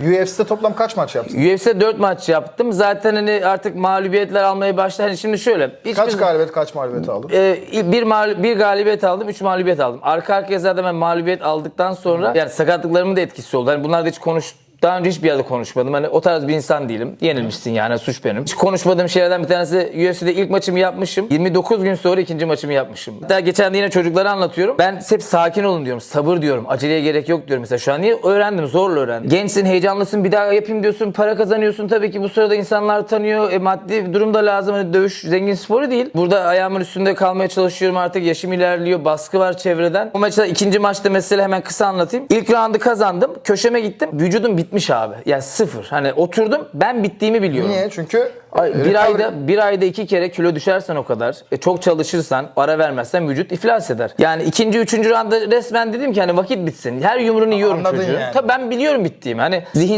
UFC'de toplam kaç maç yaptın? UFC 4 maç yaptım. Zaten hani artık mağlubiyetler almaya başladı. Hani şimdi şöyle. Kaç galibiyet kaç mağlubiyet aldın? Ee, bir, mağlu- bir galibiyet aldım, üç mağlubiyet aldım. Arka arkaya zaten ben mağlubiyet aldıktan sonra yani sakatlıklarımın da etkisi oldu. Hani bunlar da hiç konuş daha önce hiçbir yerde konuşmadım. Hani o tarz bir insan değilim. Yenilmişsin yani suç benim. Hiç konuşmadığım şeylerden bir tanesi UFC'de ilk maçımı yapmışım. 29 gün sonra ikinci maçımı yapmışım. Hatta geçen de yine çocuklara anlatıyorum. Ben hep sakin olun diyorum. Sabır diyorum. Aceleye gerek yok diyorum mesela. Şu an niye öğrendim? Zorla öğrendim. Gençsin, heyecanlısın. Bir daha yapayım diyorsun. Para kazanıyorsun. Tabii ki bu sırada insanlar tanıyor. E, maddi durum da lazım. Hani dövüş zengin sporu değil. Burada ayağımın üstünde kalmaya çalışıyorum. Artık yaşım ilerliyor. Baskı var çevreden. O maçta ikinci maçta mesela hemen kısa anlatayım. İlk roundu kazandım. Köşeme gittim. Vücudum bitmiş abi. Yani sıfır. Hani oturdum. Ben bittiğimi biliyorum. Niye? Çünkü Ay, e, bir recovery- ayda bir ayda iki kere kilo düşersen o kadar, e, çok çalışırsan, ara vermezsen vücut iflas eder. Yani ikinci, üçüncü randa resmen dedim ki hani vakit bitsin. Her yumruğunu yiyorum Anladın çocuğu. yani. Tabii ben biliyorum bittiğimi. Hani zihin